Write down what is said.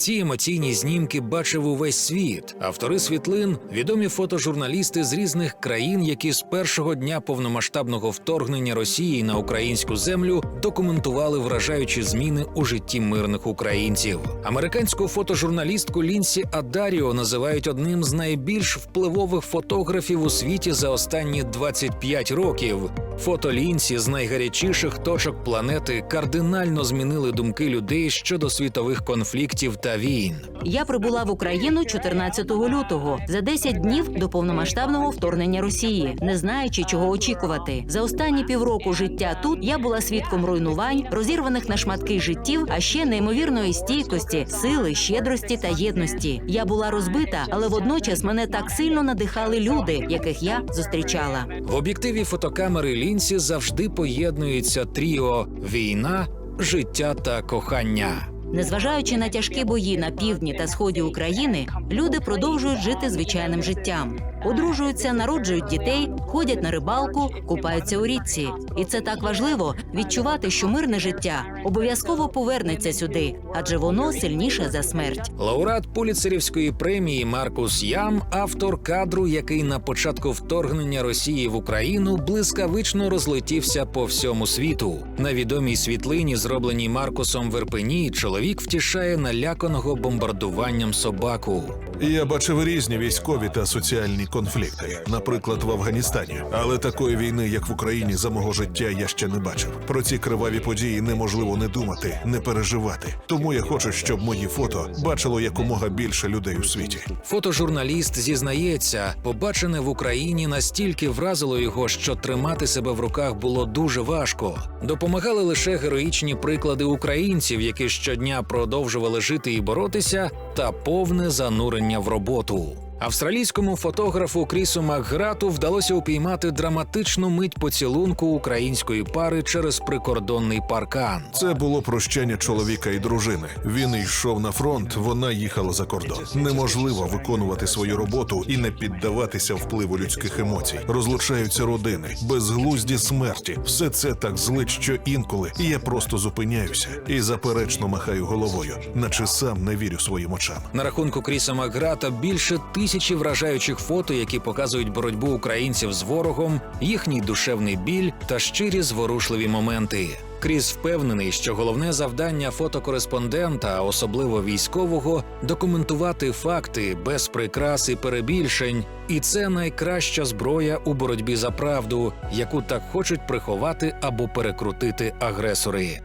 Ці емоційні знімки бачив увесь світ. Автори світлин відомі фотожурналісти з різних країн, які з першого дня повномасштабного вторгнення Росії на українську землю документували вражаючі зміни у житті мирних українців. Американську фотожурналістку Лінсі Адаріо називають одним з найбільш впливових фотографів у світі за останні 25 років. Фото Лінсі з найгарячіших точок планети кардинально змінили думки людей щодо світових конфліктів та війн. Я прибула в Україну 14 лютого за 10 днів до повномасштабного вторгнення Росії, не знаючи, чого очікувати. За останні півроку життя тут я була свідком руйнувань, розірваних на шматки життів, а ще неймовірної стійкості, сили, щедрості та єдності. Я була розбита, але водночас мене так сильно надихали люди, яких я зустрічала. В об'єктиві фотокамери Лінсі завжди поєднується тріо війна, життя та кохання. Незважаючи на тяжкі бої на півдні та сході України, люди продовжують жити звичайним життям. Одружуються, народжують дітей, ходять на рибалку, купаються у річці. І це так важливо відчувати, що мирне життя обов'язково повернеться сюди, адже воно сильніше за смерть. Лауреат Пуліцерівської премії Маркус Ям, автор кадру, який на початку вторгнення Росії в Україну блискавично розлетівся по всьому світу. На відомій світлині, зробленій Маркусом в Ірпені, чоловік втішає наляканого бомбардуванням собаку. Я бачив різні військові та соціальні конфлікти, наприклад, в Афганістані. Але такої війни, як в Україні, за мого життя я ще не бачив. Про ці криваві події неможливо не думати, не переживати. Тому я хочу, щоб мої фото бачило якомога більше людей у світі. Фотожурналіст зізнається, побачене в Україні настільки вразило його, що тримати себе в руках було дуже важко. Допомагали лише героїчні приклади українців, які щодня продовжували жити і боротися, та повне занурення в роботу. Австралійському фотографу Крісу Макграту вдалося упіймати драматичну мить поцілунку української пари через прикордонний паркан. Це було прощання чоловіка і дружини. Він йшов на фронт, вона їхала за кордон. Неможливо виконувати свою роботу і не піддаватися впливу людських емоцій. Розлучаються родини, безглузді смерті. Все це так злить, що інколи я просто зупиняюся і заперечно махаю головою, наче сам не вірю своїм очам. На рахунку Кріса Макграта більше тисячі вражаючих фото, які показують боротьбу українців з ворогом, їхній душевний біль та щирі зворушливі моменти. Кріс впевнений, що головне завдання фотокореспондента, особливо військового, документувати факти без прикрас і перебільшень, і це найкраща зброя у боротьбі за правду, яку так хочуть приховати або перекрутити агресори.